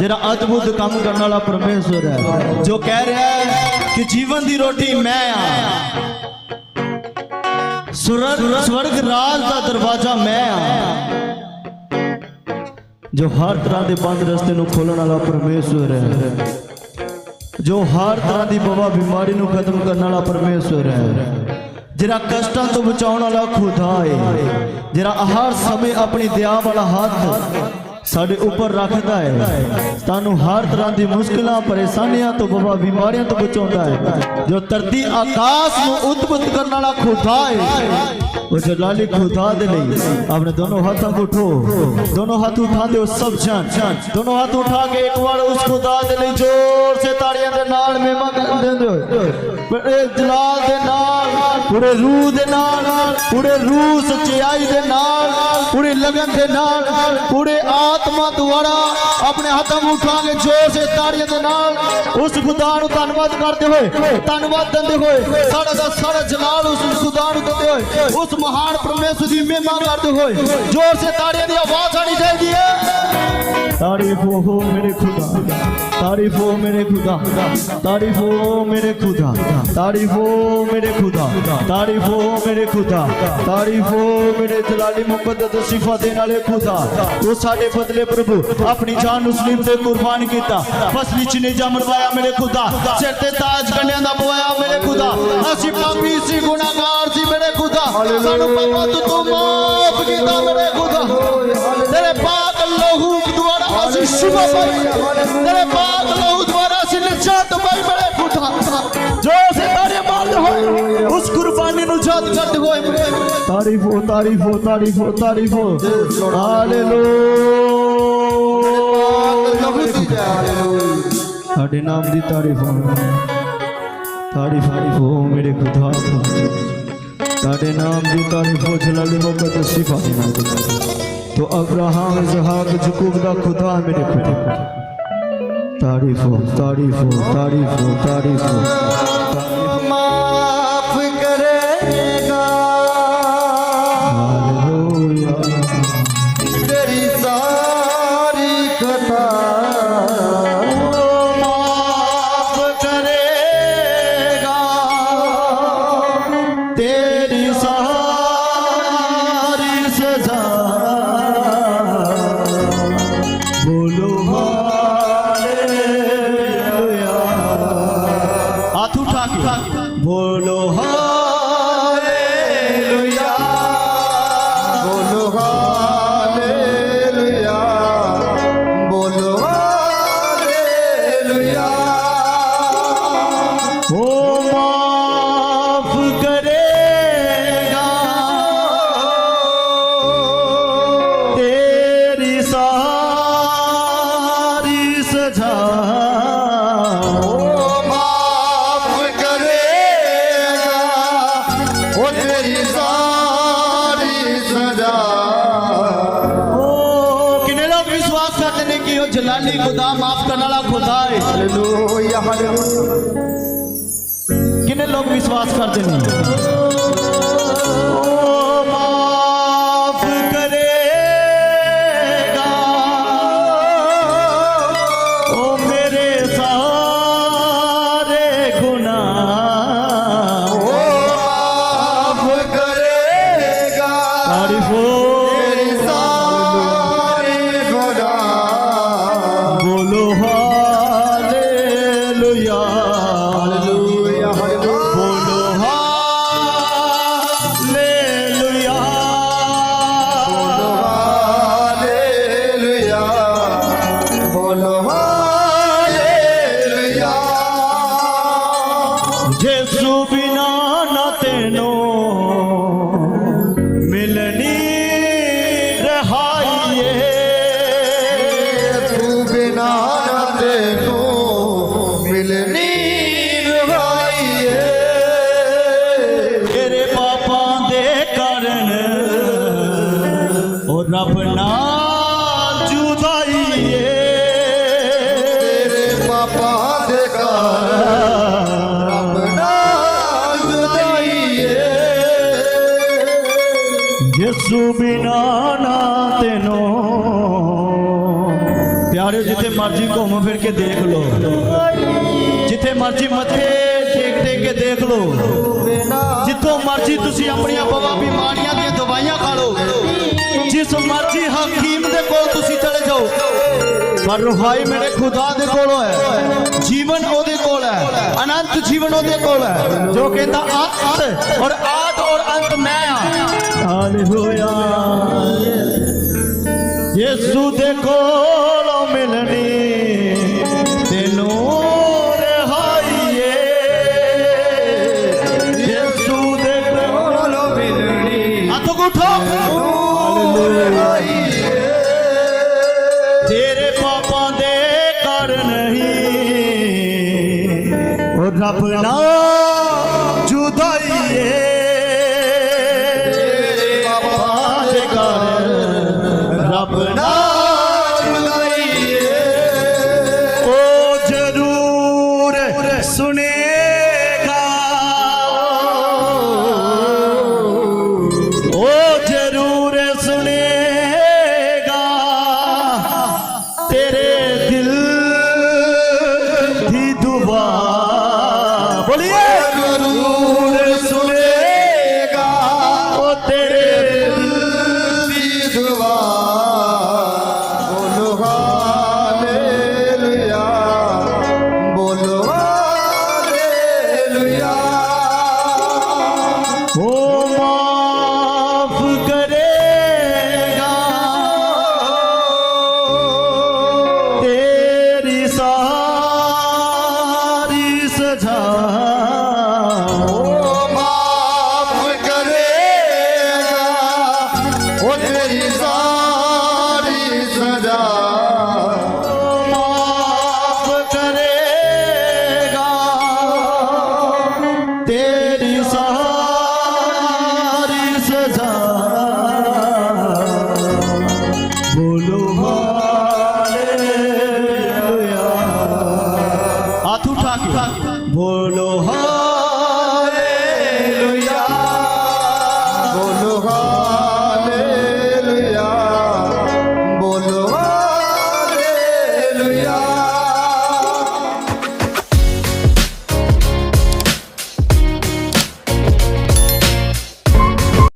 ਜਿਹੜਾ ਅਦਭੁਤ ਕੰਮ ਕਰਨ ਵਾਲਾ ਪਰਮੇਸ਼ਵਰ ਹੈ। ਜੋ ਕਹਿ ਰਿਹਾ ਹੈ ਕਿ ਜੀਵਨ ਦੀ ਰੋਟੀ ਮੈਂ ਆ। ਸੁਰਤ, ਸਵਰਗ, ਰਾਜ ਦਾ ਦਰਵਾਜ਼ਾ ਮੈਂ ਆ। ਜੋ ਹਰ ਤਰ੍ਹਾਂ ਦੇ ਬੰਦ ਰਸਤੇ ਨੂੰ ਖੋਲਣ ਵਾਲਾ ਪਰਮੇਸ਼ਵਰ ਹੈ। ਜੋ ਹਰ ਤਰ੍ਹਾਂ ਦੀ ਬਵਾ ਬਿਮਾਰੀ ਨੂੰ ਖਤਮ ਕਰਨ ਵਾਲਾ ਪਰਮੇਸ਼ਵਰ ਹੈ। ਜਿਹੜਾ ਕਸ਼ਟਾਂ ਤੋਂ ਬਚਾਉਣ ਵਾਲਾ ਖੁਦਾ ਹੈ ਜਿਹੜਾ ਹਰ ਸਮੇਂ ਆਪਣੀ ਦਇਆ ਵਾਲਾ ਹੱਥ ਸਾਡੇ ਉੱਪਰ ਰੱਖਦਾ ਹੈ ਤੁਹਾਨੂੰ ਹਰ ਤਰ੍ਹਾਂ ਦੀ ਮੁਸ਼ਕਲਾਂ, ਪਰੇਸ਼ਾਨੀਆਂ ਤੋਂ, ਬਵਾ ਬਿਮਾਰੀਆਂ ਤੋਂ ਬਚਾਉਂਦਾ ਹੈ ਜੋ ਧਰਤੀ ਆਕਾਸ਼ ਨੂੰ ਉਤਪਤ ਕਰਨ ਵਾਲਾ ਖੁਦਾ ਹੈ और जो लाली खुदा दे नहीं आपने दोनों हाथ उठो दोनों हाथ उठा दो सब जान दोनों हाथ उठा के एक बार उस खुदा दे नहीं जोर से ताड़ियां दे नाल में मगन दे दो ਬੜੇ ਜਲਾਲ ਦੇ ਨਾਲ ਪੂਰੇ ਰੂਹ ਦੇ ਨਾਲ ਪੂਰੇ ਰੂਹ ਸਚਾਈ ਦੇ ਨਾਲ ਪੂਰੀ ਲਗਨ ਦੇ ਨਾਲ ਪੂਰੇ ਆਤਮਾ ਦੁਆਰਾ ਆਪਣੇ ਹੱਥਾਂ ਨੂੰ ਉਠਾ ਕੇ ਜ਼ੋਰ ਸੇ ਤਾੜੀਆਂ ਦੇ ਨਾਲ। ਉਸ ਖੁਦਾ ਨੂੰ ਧੰਨਵਾਦ ਕਰਦੇ ਹੋਏ, ਧੰਨਵਾਦ ਦਿੰਦੇ ਹੋਏ, ਸਾਡਾ ਦਾ ਸਾਰਾ ਜਲਾਲ ਉਸ ਖੁਦਾ ਨੂੰ ਦਿੰਦੇ ਹੋਏ, ਉਸ ਮਹਾਨ ਪਰਮੇਸ਼ਰ ਦੀ ਮਹਿਮਾ ਕਰਦੇ ਹੋਏ ਜ਼ੋਰ ਸੇ ਤਾੜੀਆਂ ਦੀ ਆਵਾਜ਼ ਆਣੀ ਚਾਹੀਦੀ ਹੈ। ਤਾਰੀਫ ਹੋ ਮੇਰੇ ਖੁਦਾ। तारीफ हो मेरे खुदा तारीफ हो मेरे खुदा तारीफ हो मेरे खुदा तारीफ हो मेरे खुदा तारीफ हो मेरे ਜਲਾਲੀ ਮੁਕੱਦਸ ਸਿਫਾ ਦੇਣ ਵਾਲੇ ਖੁਦਾ ਤੂੰ ਸਾਡੇ ਬਦਲੇ ਪ੍ਰਭੂ ਆਪਣੀ ਜਾਨ ਨੂੰ ਸਲੀਬ ਤੇ ਕੁਰਬਾਨ ਕੀਤਾ ਫਸਲੀ ਚ ਨਿਜਾ ਮਰਵਾਇਆ ਮੇਰੇ ਖੁਦਾ ਸਿਰ ਤੇ ਤਾਜ ਕੰਨਿਆਂ ਦਾ ਪਵਾਇਆ ਮੇਰੇ ਖੁਦਾ ਅਸੀਂ ਪਾਪੀ ਸੀ ਗੁਨਾਹਗਾਰ ਸੀ ਮੇਰੇ ਖੁਦਾ ਸਾਨੂੰ ਪਾਪਾ ਤੂੰ ਤੂੰ ਮਾਫ ਕੀਤਾ ਮੇਰੇ ਦੁਆਰਾ ਅਸੀਂ ਸ਼ਿਫਾ ਪਾਈ ਤੇਰੇ ਪਾਕ ਲਹੂ ਦੁਆਰਾ ਅਸੀਂ ਨਿਜਾਤ ਪਾਈ ਮੇਰੇ ਖੁਦਾ ਜੋ ਅਸੀਂ ਤਾਰੇ ਮਾਰਦੇ ਹੋਏ ਉਸ ਕੁਰਬਾਨੀ ਨੂੰ ਯਾਦ ਕਰਦੇ ਹੋਏ ਤਾਰੀਫ ਹੋ ਤਾਰੀਫ ਹੋ ਤਾਰੀਫ ਹੋ ਤਾਰੀਫ ਹੋ ਹਾਲੇਲੂਇਆ ਸਾਡੇ ਨਾਮ ਦੀ ਤਾਰੀਫ ਹੋ ਤਾਰੀਫ ਤਾਰੀਫ ਹੋ ਮੇਰੇ ਖੁਦਾ ਸਾਡੇ ਨਾਮ ਦੀ ਤਾਰੀਫ ਹੋ ਜਲਾਲੀ ਮੁਕੱਦਸ ਸਿਫਾ ਦੇ تو ابراہم اسحاق یعقوب دا خدا میرے خدا تعریف ہو تعریف ہو تعریف ہو تعریف ہو ਕਿੰਨੇ ਲੋਕ ਵਿਸ਼ਵਾਸ ਕਰਦੇ ਨੇ? ਨਾ ਘੁੰਮ ਫਿਰ ਕੇ ਦੇਖ ਲਓ ਜਿੱਥੇ ਮਰਜ਼ੀ ਮੱਥੇ ਟੇਕ ਟੇਕ ਕੇ ਦੇਖ ਲਓ ਜਿੱਥੋਂ ਮਰਜ਼ੀ ਤੁਸੀਂ ਆਪਣੀਆਂ ਬਵਾ ਬਿਮਾਰੀਆਂ ਦੀਆਂ ਦਵਾਈਆਂ ਖਾ ਲਓ ਜਿਸ ਮਰਜ਼ੀ ਹਕੀਮ ਦੇ ਕੋਲ ਤੁਸੀਂ ਚਲੇ ਜਾਓ। ਪਰ ਰੁਹਾਈ ਮੇਰੇ ਖੁਦਾ ਦੇ ਕੋਲ ਹੈ। ਜੀਵਨ ਉਹਦੇ ਕੋਲ ਹੈ। ਅਨੰਤ ਜੀਵਨ ਉਹਦੇ ਕੋਲ ਹੈ। ਜੋ ਕਹਿੰਦਾ ਅੰਤ ਔਰ ਆਦ ਔਰ ਅੰਤ ਮੈਂ ਆ। ਹਾਲੇਲੂਇਆ। ਯੇਸੂ ਦੇ ਕੋਲੋਂ ਮਿਲਣੀ ਤੈਨੂੰ ਰਹਾਈਏ ਯੇਸੂ ਦੇ ਕੋਲੋਂ ਮਿਲਣੀ ਹੱਥ ਉਠੋ ਤੇਰੇ ਪਾਪਾਂ ਦੇ ਕਾਰਨ ਹੀ ਉਹ ਰੱਬ ਨਾਲ